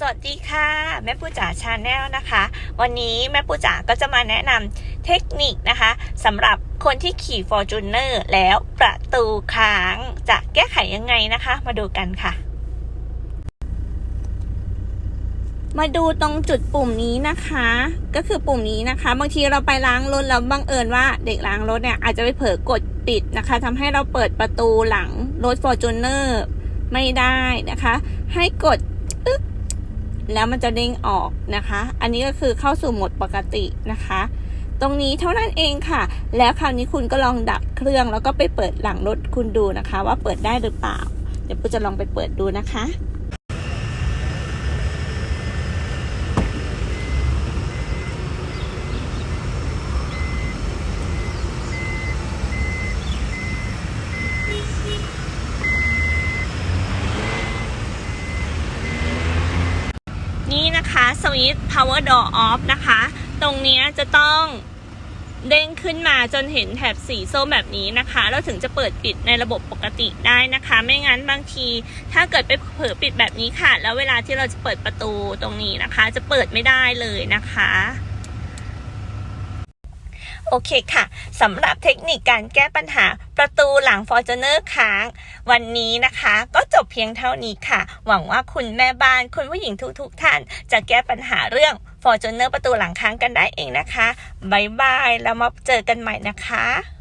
สวัสดีค่ะ แม่ปูจ๋าชาแนลนะคะ วันนี้แม่ปูจ๋าก็จะมาแนะนำเทคนิคนะคะสำหรับคนที่ขี่ f o r t u n e r แล้วประตูค้างจะแก้ไขยังไงนะคะ มาดูกันค่ะ มาดูตรงจุดปุ่มนี้นะคะ ก็คือปุ่มนี้นะคะ บางทีเราไปล้างรถแล้วบังเอิญว่าเด็กล้างรถเนี่ยอาจจะไปเผลอกดปิดนะคะทำให้เราเปิดประตูหลังรถ f o r t u n e r ไม่ได้นะคะ ให้กด แล้วมันจะเด้งออกนะคะ อันนี้ก็คือเข้าสู่โหมดปกตินะคะ ตรงนี้เท่านั้นเองค่ะ แล้วคราวนี้คุณก็ลองดับเครื่องแล้วก็ไปเปิดหลังรถคุณดูนะคะ ว่าเปิดได้หรือเปล่า เดี๋ยวปูจะลองไปเปิดดูนะคะ นี่นะคะสวิตช์ power door off นะคะ ตรงนี้จะต้องเด้งขึ้นมาจนเห็นแถบสีส้มแบบนี้นะคะแล้วถึงจะเปิดปิดในระบบปกติได้นะคะ ไม่งั้นบางที ถ้าเกิดไปเผลอปิดแบบนี้ค่ะ แล้วเวลาที่เราจะเปิดประตูตรงนี้นะคะ จะเปิดไม่ได้เลยนะคะ โอเคค่ะสำหรับเทคนิคการแก้ปัญหาประตูหลัง Fortuner ค้าง วันนี้นะคะ ก็จบเพียงเท่านี้ค่ะ หวังว่าคุณแม่บ้านคุณผู้หญิงทุกๆทท่าน จะแก้ปัญหาเรื่อง Fortuner ประตูหลังค้างกันได้เองนะคะบายบายแล้วมาเจอกันใหม่นะคะ